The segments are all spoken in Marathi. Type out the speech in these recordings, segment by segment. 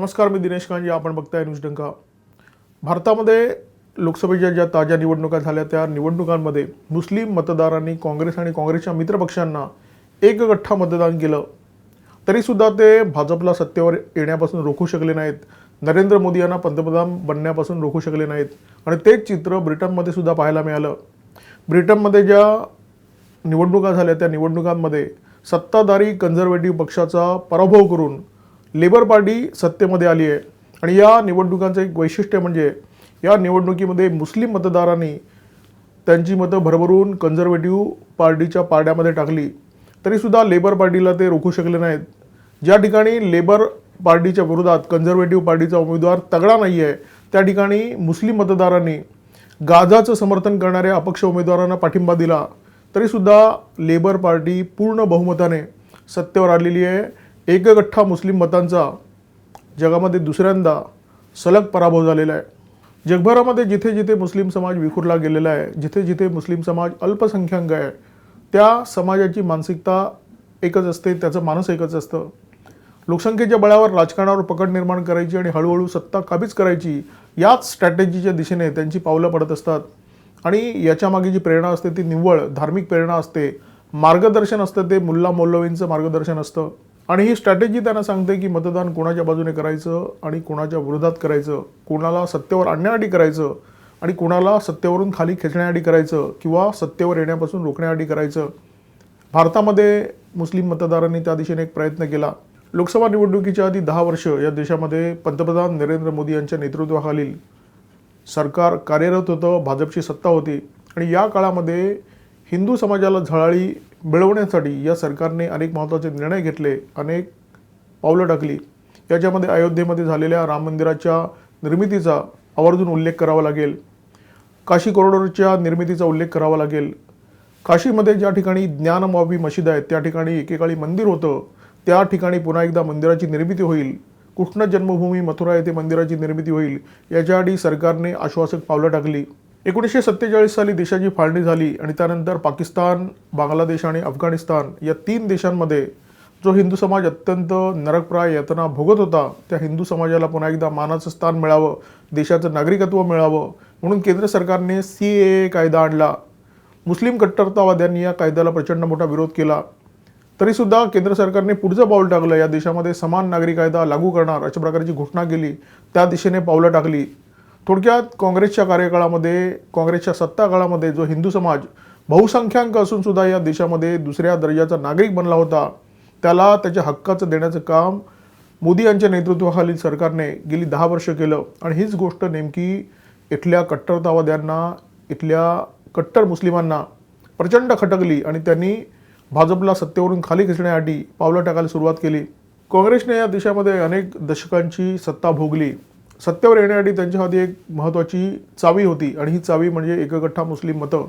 नमस्कार मी दिनेश कांजी आपण बघताय न्यूज डंका. भारतामध्ये लोकसभेच्या ज्या ताज्या निवडणुका झाल्या त्या निवडणुकांमध्ये मुस्लिम मतदारांनी काँग्रेस आणि काँग्रेसच्या मित्रपक्षांना एक गठ्ठा मतदान केलं. तरीसुद्धा ते भाजपला सत्तेवर येण्यापासून रोखू शकले नाहीत. नरेंद्र मोदी यांना पंतप्रधान बनण्यापासून रोखू शकले नाहीत. आणि तेच चित्र ब्रिटनमध्ये सुद्धा पाहायला मिळालं. ब्रिटनमध्ये ज्या निवडणुका झाल्या त्या निवडणुकांमध्ये सत्ताधारी कन्झर्वेटिव्ह पक्षाचा पराभव करून लेबर पार्टी सत्तेमध्ये आली आहे. आणि या निवडणुकांचं एक वैशिष्ट्य म्हणजे या निवडणुकीमध्ये मुस्लिम मतदारांनी त्यांची मतं भरभरून कन्झर्वेटिव्ह पार्टीच्या पारड्यामध्ये टाकली. तरीसुद्धा लेबर पार्टीला ते रोखू शकले नाहीत. ज्या ठिकाणी लेबर पार्टीच्या विरोधात कन्झर्वेटिव्ह पार्टीचा उमेदवार तगडा नाही आहे त्या ठिकाणी मुस्लिम मतदारांनी गाजाचं समर्थन करणाऱ्या अपक्ष उमेदवारांना पाठिंबा दिला. तरीसुद्धा लेबर पार्टी पूर्ण बहुमताने सत्तेवर आलेली आहे. एकगठ्ठा मुस्लिम मतांचा जगामध्ये दुसऱ्यांदा सलग पराभव झालेला आहे. जगभरामध्ये जिथे जिथे मुस्लिम समाज विखुरला गेलेला आहे जिथे जिथे मुस्लिम समाज अल्पसंख्याक आहे त्या समाजाची मानसिकता एकच असते त्याचं मानस एकच असतं. लोकसंख्येच्या बळावर राजकारणावर पकड निर्माण करायची आणि हळूहळू सत्ता काबीज करायची याच स्ट्रॅटेजीच्या दिशेने त्यांची पावलं पडत असतात. आणि याच्यामागे जी प्रेरणा असते ती निव्वळ धार्मिक प्रेरणा असते. मार्गदर्शन असतं ते मुल्ला मौलवींचं मार्गदर्शन असतं. आणि ही स्ट्रॅटेजी त्यांना सांगते की मतदान कोणाच्या बाजूने करायचं आणि कोणाच्या विरोधात करायचं कोणाला सत्तेवर आणण्यासाठी करायचं आणि कोणाला सत्तेवरून खाली खेचण्यासाठी करायचं किंवा सत्तेवर येण्यापासून रोखण्यासाठी करायचं. भारतामध्ये मुस्लिम मतदारांनी त्या दिशेने एक प्रयत्न केला. लोकसभा निवडणुकीच्या आधी दहा वर्ष या देशामध्ये पंतप्रधान नरेंद्र मोदी यांच्या नेतृत्वाखालील सरकार कार्यरत होतं भाजपची सत्ता होती. आणि या काळामध्ये हिंदू समाजाला झळाळी मिळवण्यासाठी या सरकारने अनेक महत्त्वाचे निर्णय घेतले. अनेक पावलं टाकली. याच्यामध्ये अयोध्येमध्ये झालेल्या राम मंदिराच्या निर्मितीचा आवर्जून उल्लेख करावा लागेल. काशी कॉरिडॉरच्या निर्मितीचा उल्लेख करावा लागेल. काशीमध्ये ज्या ठिकाणी ज्ञानमावी मशीद आहेत त्या ठिकाणी एकेकाळी मंदिर होतं. त्या ठिकाणी पुन्हा एकदा मंदिराची निर्मिती होईल. कृष्ण जन्मभूमी मथुरा येथे मंदिराची निर्मिती होईल. याच्यासाठी सरकारने आश्वासक पावलं टाकली. एकोणीसशे सत्तेचाळीस साली देशाची फाळणी झाली आणि त्यानंतर पाकिस्तान बांगलादेश आणि अफगाणिस्तान या तीन देशांमध्ये जो हिंदू समाज अत्यंत नरकप्राय यातना भोगत होता त्या हिंदू समाजाला पुन्हा एकदा मानाचं स्थान मिळावं देशाचं नागरिकत्व मिळावं म्हणून केंद्र सरकारने सी ए कायदा आणला. मुस्लिम कट्टरतावाद्यांनी या कायद्याला प्रचंड मोठा विरोध केला. तरीसुद्धा केंद्र सरकारने पुढचं पाऊल टाकलं या देशामध्ये समान नागरी कायदा लागू करणार अशा प्रकारची घोषणा केली. त्या दिशेने पावलं टाकली. थोडक्यात काँग्रेसच्या कार्यकाळामध्ये काँग्रेसच्या सत्ता काळामध्ये जो हिंदू समाज बहुसंख्याक असून सुद्धा या देशामध्ये दुसऱ्या दर्जाचा नागरिक बनला होता त्याला त्याच्या हक्काचं देण्याचं काम मोदी यांच्या नेतृत्वाखालील सरकारने गेली दहा वर्ष केलं. आणि हीच गोष्ट नेमकी इथल्या कट्टरतावाद्यांना इथल्या कट्टर मुस्लिमांना प्रचंड खटकली आणि त्यांनी भाजपला सत्तेवरून खाली खेचण्यासाठी पावलं टाकायला सुरुवात केली. काँग्रेसने या देशामध्ये अनेक दशकांची सत्ता भोगली. सत्तेवर येण्यासाठी त्यांच्या हाती एक महत्त्वाची चावी होती आणि ही चावी म्हणजे एकगठ्ठा मुस्लिम मतं.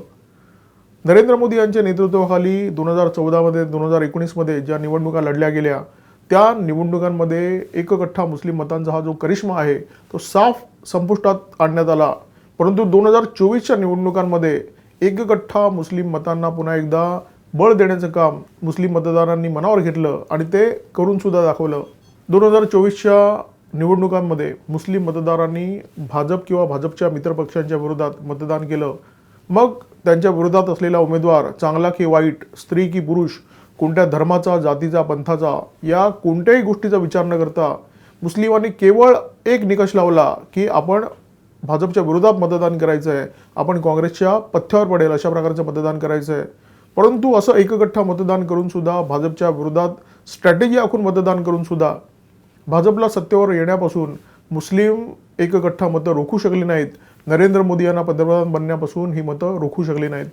नरेंद्र मोदी यांच्या नेतृत्वाखाली दोन हजार चौदामध्ये दोन हजार एकोणीसमध्ये ज्या निवडणुका लढल्या गेल्या त्या निवडणुकांमध्ये एकगठ्ठा मुस्लिम मतांचा हा जो करिश्मा आहे तो साफ संपुष्टात आणण्यात आला. परंतु दोन हजार चोवीसच्या निवडणुकांमध्ये एकगठ्ठा मुस्लिम मतांना पुन्हा एकदा बळ देण्याचं काम मुस्लिम मतदारांनी मनावर घेतलं आणि ते करून सुद्धा दाखवलं. दोन हजार चोवीसच्या निवडणुकांमध्ये मुस्लिम मतदारांनी भाजप किंवा भाजपच्या मित्रपक्षांच्या विरोधात मतदान केलं. मग त्यांच्या विरोधात असलेला उमेदवार चांगला की वाईट स्त्री की पुरुष कोणत्या धर्माचा जातीचा पंथाचा या कोणत्याही गोष्टीचा विचार न करता मुस्लिमांनी केवळ एक निकष लावला की आपण भाजपच्या विरोधात मतदान करायचं आहे आपण काँग्रेसच्या पथ्यावर पडेल अशा प्रकारचं मतदान करायचं आहे परंतु असं एकगठ्ठा मतदान करून सुद्धा भाजपच्या विरोधात स्ट्रॅटेजी आखून मतदान करून सुद्धा भाजपला सत्तेवर येण्यापासून मुस्लिम एकगठ्ठा मतं रोखू शकली नाहीत. नरेंद्र मोदी यांना पंतप्रधान बनण्यापासून ही मतं रोखू शकली नाहीत.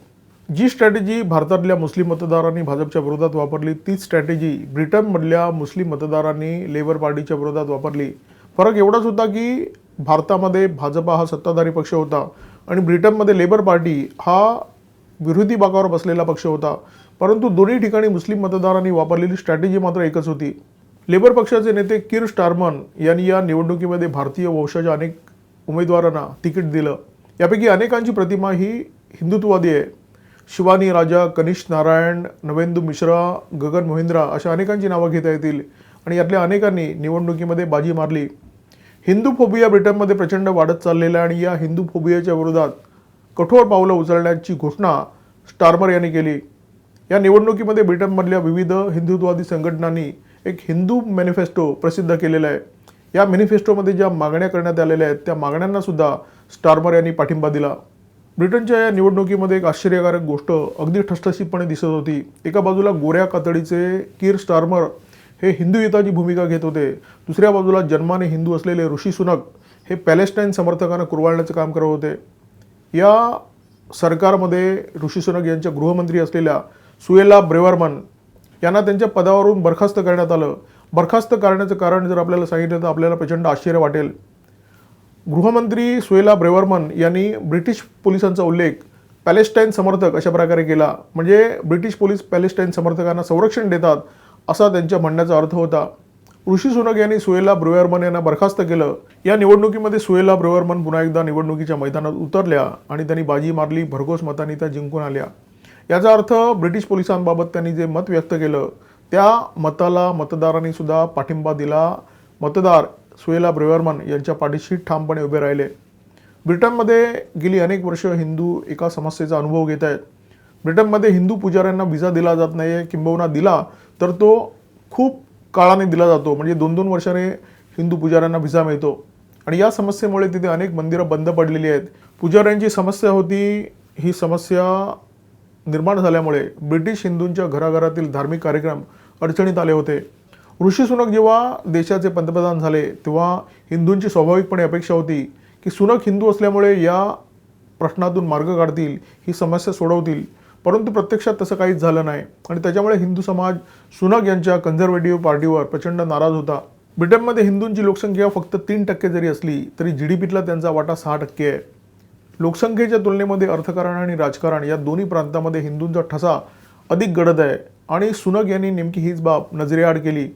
जी स्ट्रॅटेजी भारतातल्या मुस्लिम मतदारांनी भाजपच्या विरोधात वापरली तीच स्ट्रॅटेजी ब्रिटनमधल्या मुस्लिम मतदारांनी लेबर पार्टीच्या विरोधात वापरली. फरक एवढाच होता की भारतामध्ये भाजपा हा सत्ताधारी पक्ष होता आणि ब्रिटनमध्ये लेबर पार्टी हा विरोधी बाकावर बसलेला पक्ष होता. परंतु दोन्ही ठिकाणी मुस्लिम मतदारांनी वापरलेली स्ट्रॅटेजी मात्र एकच होती. लेबर पक्षाचे नेते किर स्टारमन यांनी या निवडणुकीमध्ये भारतीय वंशाच्या अनेक उमेदवारांना तिकीट दिलं. यापैकी अनेकांची प्रतिमा ही हिंदुत्ववादी आहे. शिवानी राजा कनिष्ठ नारायण नवेंदू मिश्रा गगन मोहिंद्रा अशा अनेकांची नावं घेता येतील आणि यातल्या अनेकांनी निवडणुकीमध्ये बाजी मारली. हिंदू फोबिया ब्रिटनमध्ये प्रचंड वाढत चाललेला आहे आणि या हिंदू फोबियाच्या विरोधात कठोर पावलं उचलण्याची घोषणा स्टार्मर यांनी केली. या निवडणुकीमध्ये ब्रिटनमधल्या विविध हिंदुत्ववादी संघटनांनी एक हिंदू मॅनिफेस्टो प्रसिद्ध केलेला आहे. या मॅनिफेस्टोमध्ये ज्या मागण्या करण्यात आलेल्या आहेत त्या मागण्यांनासुद्धा स्टार्मर यांनी पाठिंबा दिला. ब्रिटनच्या या निवडणुकीमध्ये एक आश्चर्यकारक गोष्ट अगदी ठसठशीतपणे दिसत होती. एका बाजूला गोऱ्या कातडीचे कीर स्टार्मर हे हिंदू हिताची भूमिका घेत होते. दुसऱ्या बाजूला जन्माने हिंदू असलेले ऋषी सुनक हे पॅलेस्टाईन समर्थकांना कुरवाळण्याचं काम करत होते. या सरकारमध्ये ऋषी सुनक यांच्या गृहमंत्री असलेल्या सुएला ब्रेवरमन यांना त्यांच्या पदावरून बरखास्त करण्यात आलं. बरखास्त करण्याचं कारण जर आपल्याला सांगितलं तर आपल्याला प्रचंड आश्चर्य वाटेल. गृहमंत्री सुएला ब्रेवरमन यांनी ब्रिटिश पोलिसांचा उल्लेख पॅलेस्टाईन समर्थक अशा प्रकारे केला. म्हणजे ब्रिटिश पोलीस पॅलेस्टाईन समर्थकांना संरक्षण देतात असा त्यांच्या म्हणण्याचा अर्थ होता. ऋषी सुनक यांनी सुएला ब्रेवरमन यांना बरखास्त केलं. या निवडणुकीमध्ये सुएला ब्रेवरमन पुन्हा एकदा निवडणुकीच्या मैदानात उतरल्या आणि त्यांनी बाजी मारली भरघोस मतांनी त्या जिंकून आल्या. याचा अर्थ ब्रिटिश पोलिसांबाबत त्यांनी जे मत व्यक्त केलं त्या मताला मतदारांनी सुद्धा पाठिंबा दिला. मतदार सुएला ब्रेवरमन यांच्या पाठीशी ठामपणे उभे राहिले. ब्रिटनमध्ये गेली अनेक वर्ष हिंदू एका समस्येचा अनुभव घेत आहेत. ब्रिटनमध्ये हिंदू पुजाऱ्यांना व्हिसा दिला जात नाही आहे किंबहुना दिला तर तो खूप काळाने दिला जातो. म्हणजे दोन दोन वर्षाने हिंदू पुजाऱ्यांना व्हिसा मिळतो. आणि या समस्येमुळे तिथे अनेक मंदिरं बंद पडलेली आहेत. पुजाऱ्यांची समस्या होती ही समस्या निर्माण झाल्यामुळे ब्रिटिश हिंदूंच्या घराघरातील धार्मिक कार्यक्रम अडचणीत आले होते. ऋषी सुनक जेव्हा देशाचे पंतप्रधान झाले तेव्हा हिंदूंची स्वाभाविकपणे अपेक्षा होती की सुनक हिंदू असल्यामुळे या प्रश्नातून मार्ग काढतील ही समस्या सोडवतील. परंतु प्रत्यक्षात तसं काहीच झालं नाही आणि त्याच्यामुळे हिंदू समाज सुनक यांच्या कन्झर्वेटिव्ह पार्टीवर प्रचंड नाराज होता. ब्रिटनमध्ये हिंदूंची लोकसंख्या फक्त तीन टक्के जरी असली तरी जी डी पीतला त्यांचा वाटा सहा टक्के आहे. लोकसंख्येच्या तुलनेमध्ये अर्थकारण आणि राजकारण या दोन्ही प्रांतामध्ये हिंदूंचा ठसा अधिक गडद आहे. आणि सुनक यांनी नेमकी हीच बाब नजरेआड केली.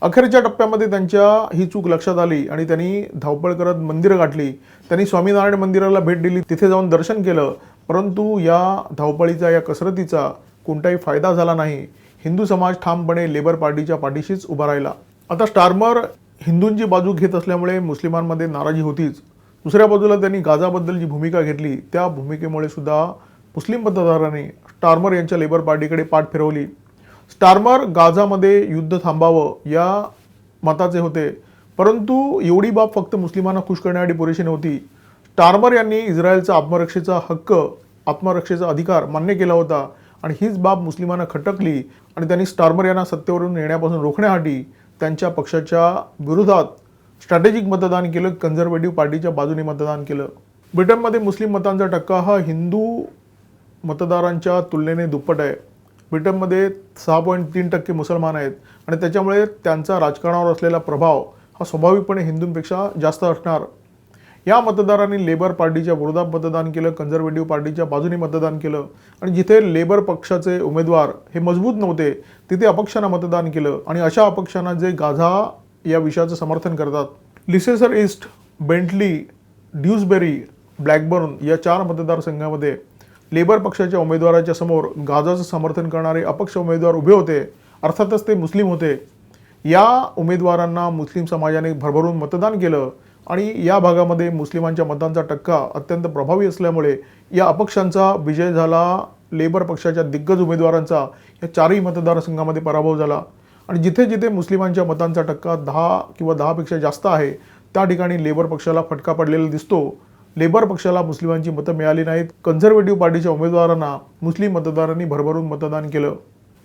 अखेरच्या टप्प्यामध्ये त्यांच्या ही चूक लक्षात आली आणि त्यांनी धावपळ करत मंदिरं गाठली. त्यांनी स्वामीनारायण मंदिराला भेट दिली तिथे जाऊन दर्शन केलं. परंतु या धावपळीचा या कसरतीचा कोणताही फायदा झाला नाही. हिंदू समाज ठामपणे लेबर पार्टीच्या पाठीशीच उभा राहिला. आता स्टार्मर हिंदूंची बाजू घेत असल्यामुळे मुस्लिमांमध्ये नाराजी होतीच. दुसऱ्या बाजूला त्यांनी गाझाबद्दल जी भूमिका घेतली त्या भूमिकेमुळे सुद्धा मुस्लिम मतदारांनी स्टार्मर यांच्या लेबर पार्टीकडे पाठ फिरवली. स्टार्मर गाझामध्ये युद्ध थांबावं या मताचे होते परंतु एवढी बाब फक्त मुस्लिमांना खुश करण्यासाठी पुरेशी नव्हती. स्टार्मर यांनी इस्रायलचा आत्मरक्षेचा हक्क आत्मरक्षेचा अधिकार मान्य केला होता आणि हीच बाब मुस्लिमांना खटकली आणि त्यांनी स्टार्मर यांना सत्तेवरून येण्यापासून रोखण्यासाठी त्यांच्या पक्षाच्या विरोधात स्ट्रॅटेजिक मतदान केलं कन्झर्वेटिव्ह पार्टीच्या बाजूने मतदान केलं. ब्रिटनमध्ये मुस्लिम मतांचा टक्का हा हिंदू मतदारांच्या तुलनेने दुप्पट आहे. ब्रिटनमध्ये सहा पॉईंट तीन टक्के मुसलमान आहेत आणि त्याच्यामुळे त्यांचा राजकारणावर असलेला प्रभाव हा स्वाभाविकपणे हिंदूंपेक्षा जास्त असणार. या मतदारांनी लेबर पार्टीच्या विरोधात मतदान केलं कन्झर्वेटिव्ह पार्टीच्या बाजूने मतदान केलं आणि जिथे लेबर पक्षाचे उमेदवार हे मजबूत नव्हते तिथे अपक्षांना मतदान केलं आणि अशा अपक्षांना जे गाझा या विषयाचं समर्थन करतात. Leicester East Batley Dewsbury Blackburn या चार मतदारसंघामध्ये लेबर पक्षाच्या उमेदवाराच्या समोर गाजाचं समर्थन करणारे अपक्ष उमेदवार उभे होते. अर्थातच ते मुस्लिम होते. या उमेदवारांना मुस्लिम समाजाने भरभरून मतदान केलं आणि या भागामध्ये मुस्लिमांच्या मतांचा टक्का अत्यंत प्रभावी असल्यामुळे या अपक्षांचा विजय झाला. लेबर पक्षाच्या दिग्गज उमेदवारांचा या चारही मतदारसंघामध्ये पराभव झाला. आणि जिथे जिथे मुस्लिमांच्या मतांचा टक्का दहा किंवा दहापेक्षा जास्त आहे त्या ठिकाणी लेबर पक्षाला फटका पडलेला दिसतो. लेबर पक्षाला मुस्लिमांची मतं मिळाली नाहीत. कन्झर्वेटिव्ह पार्टीच्या उमेदवारांना मुस्लिम मतदारांनी भरभरून मतदान केलं.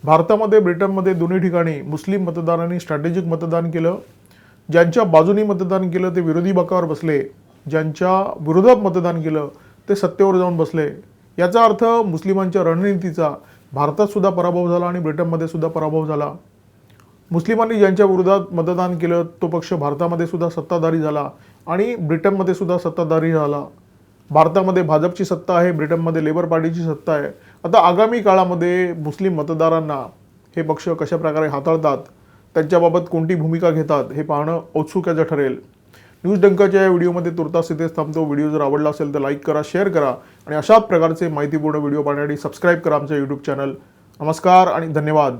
भारतामध्ये ब्रिटनमध्ये दोन्ही ठिकाणी मुस्लिम मतदारांनी स्ट्रॅटेजिक मतदान केलं. ज्यांच्या बाजूनी मतदान केलं ते विरोधी बाकावर बसले. ज्यांच्या विरोधात मतदान केलं ते सत्तेवर जाऊन बसले. याचा अर्थ मुस्लिमांच्या रणनीतीचा भारतात सुद्धा पराभव झाला आणि ब्रिटनमध्ये सुद्धा पराभव झाला. मुस्लिमांनी ज्यांच्या विरोधात मतदान केलं तो पक्ष भारतामध्ये सुद्धा सत्ताधारी झाला आणि ब्रिटनमध्ये सुद्धा सत्ताधारी झाला. भारतामध्ये भाजपची सत्ता आहे ब्रिटनमध्ये लेबर पार्टीची सत्ता आहे. आता आगामी काळामध्ये मुस्लिम मतदारांना हे पक्ष कशा प्रकारे हाताळतात त्यांच्याबाबत कोणती भूमिका घेतात हे पाहणं औत्सुक्याचं ठरेल. न्यूज डंकाच्या या व्हिडिओमध्ये तुर्तास इथेच थांबतो. व्हिडिओ जर आवडला असेल तर लाईक करा शेअर करा आणि अशाच प्रकारचे माहितीपूर्ण व्हिडिओ पाहण्यासाठी सबस्क्राईब करा आमचं यूट्यूब चॅनल. नमस्कार आणि धन्यवाद.